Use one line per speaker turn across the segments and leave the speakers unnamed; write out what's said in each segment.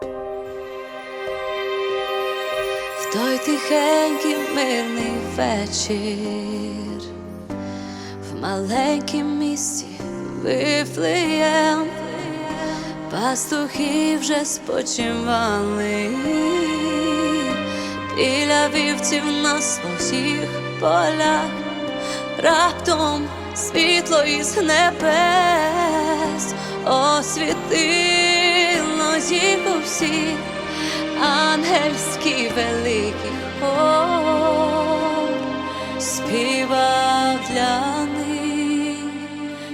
В той тихенький мирний вечір, в маленькім місті Вифлеєм, пастухи вже спочивали. Біля вівців на своїх полях, раптом світло із небес освітило їх усіх ангельський великий хор. Співав для них.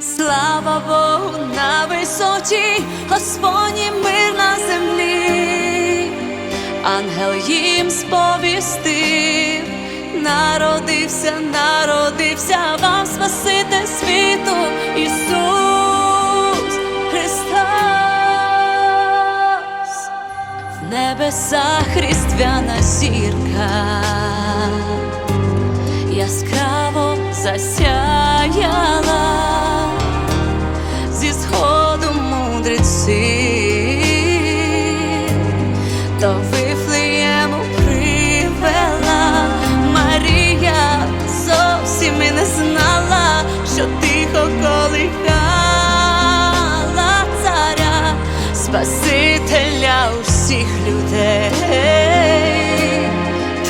Слава Богу на висоті, Господній мир на землі, ангел їм сповістив, народився, народився В небесах різдвяна зірка. Яскраво засяяла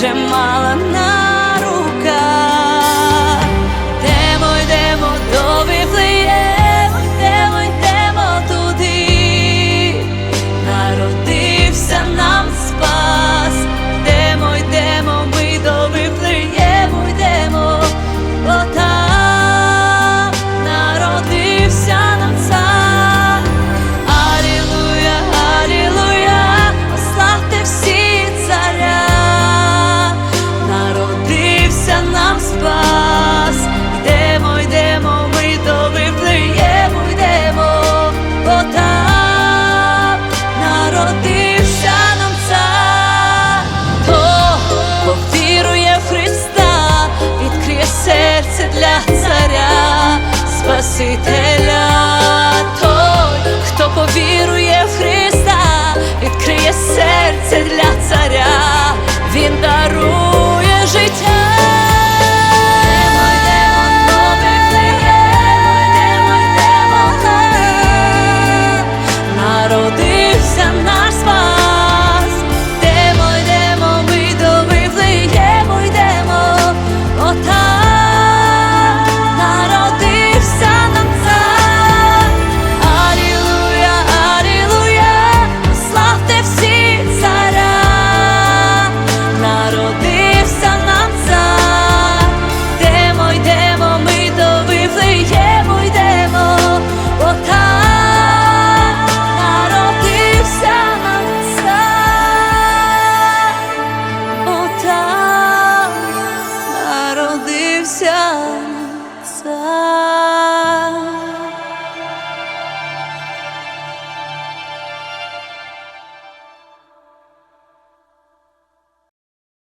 Shema для царя, Спасителя.